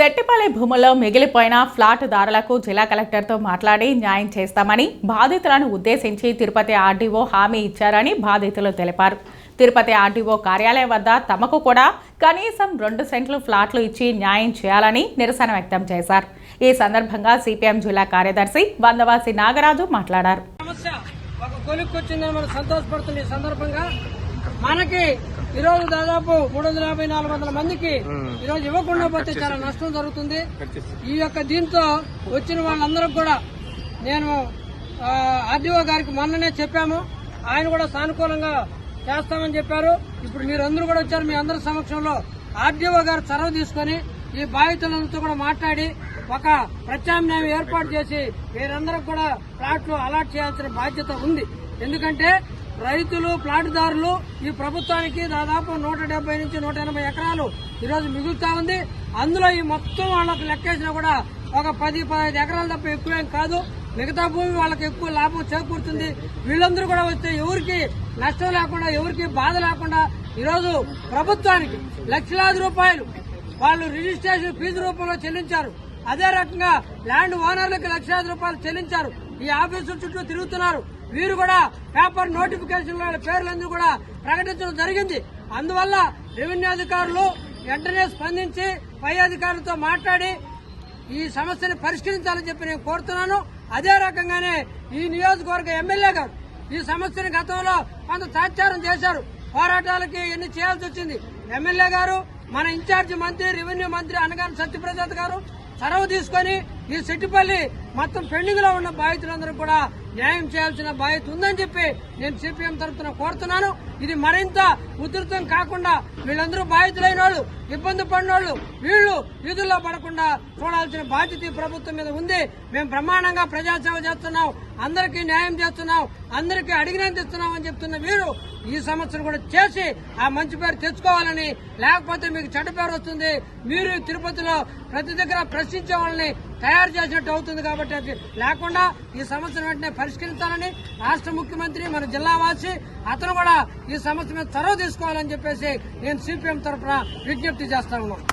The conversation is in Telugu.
సెట్టిపల్లి భూముల్లో మిగిలిపోయిన ఫ్లాట్ దారులకు జిల్లా కలెక్టర్తో మాట్లాడి న్యాయం చేస్తామని బాధితులను ఉద్దేశించి తిరుపతి ఆర్డీఓ హామీ ఇచ్చారని బాధితులు తెలిపారు. తిరుపతి ఆర్డీఓ కార్యాలయం వద్ద తమకు కూడా కనీసం రెండు సెంట్లు ఫ్లాట్లు ఇచ్చి న్యాయం చేయాలని నిరసన వ్యక్తం చేశారు. ఈ సందర్భంగా సిపిఎం జిల్లా కార్యదర్శి వందవాసి నాగరాజు మాట్లాడారు. సమస్య ఒక మనం సంతోషపడుతున్న సందర్భంగా మనకి ఈ రోజు దాదాపు మూడు వందల యాభై నాలుగు వందల మందికి ఈ రోజు ఇవ్వకుండా పోతే చాలా నష్టం జరుగుతుంది. ఈ యొక్క దీంతో వచ్చిన వాళ్ళందరూ కూడా నేను ఆర్డీఓ గారికి మొన్ననే చెప్పాము. ఆయన కూడా సానుకూలంగా చేస్తామని చెప్పారు. ఇప్పుడు మీరందరూ కూడా వచ్చారు మీ అందరి సమక్షంలో. ఆర్డీఓ గారు చొరవ తీసుకొని ఈ బాధితులందరితో కూడా మాట్లాడి ఒక ప్రత్యామ్నాయం ఏర్పాటు చేసి వీరందరూ కూడా ప్లాట్లు అలాట్ చేయాల్సిన బాధ్యత ఉంది. ఎందుకంటే రైతులు ప్లాట్దారులు ఈ ప్రభుత్వానికి దాదాపు నూట డెబ్బై నుంచి నూట ఎనభై ఎకరాలు ఈరోజు మిగులుతా ఉంది. అందులో ఈ మొత్తం వాళ్ళకి లెక్కేసినా కూడా ఒక పది పదహైదు ఎకరాలు తప్ప ఎక్కువేం కాదు. మిగతా భూమి వాళ్ళకి ఎక్కువ లాభం చేకూరుతుంది. వీళ్ళందరూ కూడా వస్తే ఎవరికి నష్టం లేకుండా ఎవరికి బాధ లేకుండా ఈరోజు ప్రభుత్వానికి లక్షలాది రూపాయలు వాళ్ళు రిజిస్ట్రేషన్ ఫీజు రూపంలో చెల్లించారు. అదే రకంగా ల్యాండ్ ఓనర్లకు లక్షలాది రూపాయలు చెల్లించారు. ఈ ఆఫీసుల చుట్టూ తిరుగుతున్నారు. వీరు కూడా పేపర్ నోటిఫికేషన్ పేర్లందరూ కూడా ప్రకటించడం జరిగింది. అందువల్ల రెవెన్యూ అధికారులు వెంటనే స్పందించి పై అధికారులతో మాట్లాడి ఈ సమస్యను పరిష్కరించాలని చెప్పి నేను కోరుతున్నాను. అదే రకంగానే ఈ నియోజకవర్గ ఎమ్మెల్యే గారు ఈ సమస్యను గతంలో కొంత తాత్సారం చేశారు. పోరాటాలకి ఎన్ని చేయాల్సి వచ్చింది? ఎమ్మెల్యే గారు మన ఇన్ఛార్జి మంత్రి రెవెన్యూ మంత్రి అనగాని సత్యప్రసాద్ గారు చొరవ తీసుకొని ఈ సెట్టిపల్లి మొత్తం పెండింగ్లో ఉన్న బాధితులందరూ కూడా న్యాయం చేయాల్సిన బాధ్యత ఉందని చెప్పి నేను సిపిఎం తరఫున కోరుతున్నాను. ఇది మరింత ఉధృతం కాకుండా వీళ్ళందరూ బాధితులైన వాళ్ళు ఇబ్బంది పడిన వాళ్ళు వీళ్ళు వీధుల్లో పడకుండా చూడాల్సిన బాధ్యత ఈ ప్రభుత్వం మీద ఉంది. మేము బ్రహ్మాండంగా ప్రజాసేవ చేస్తున్నాం అందరికీ న్యాయం చేస్తున్నాం అందరికీ అడిగినంత ఇస్తున్నాం అని చెప్తున్న వీరు ఈ సంవత్సరం కూడా చేసి ఆ మంచి పేరు తెచ్చుకోవాలని లేకపోతే మీకు చెడ్డ పేరు వస్తుంది. మీరు తిరుపతిలో ప్రతి దగ్గర ప్రశ్నించే వాళ్ళని తయారు చేసినట్టు అవుతుంది కాబట్టి అది లేకుండా ఈ సమస్యను వెంటనే పరిష్కరించాలని రాష్ట్ర ముఖ్యమంత్రి మన జిల్లావాసి అతను కూడా ఈ సమస్య మీద చొరవ తీసుకోవాలని చెప్పేసి నేను సిపిఎం తరఫున విజ్ఞప్తి చేస్తా ఉన్నాను.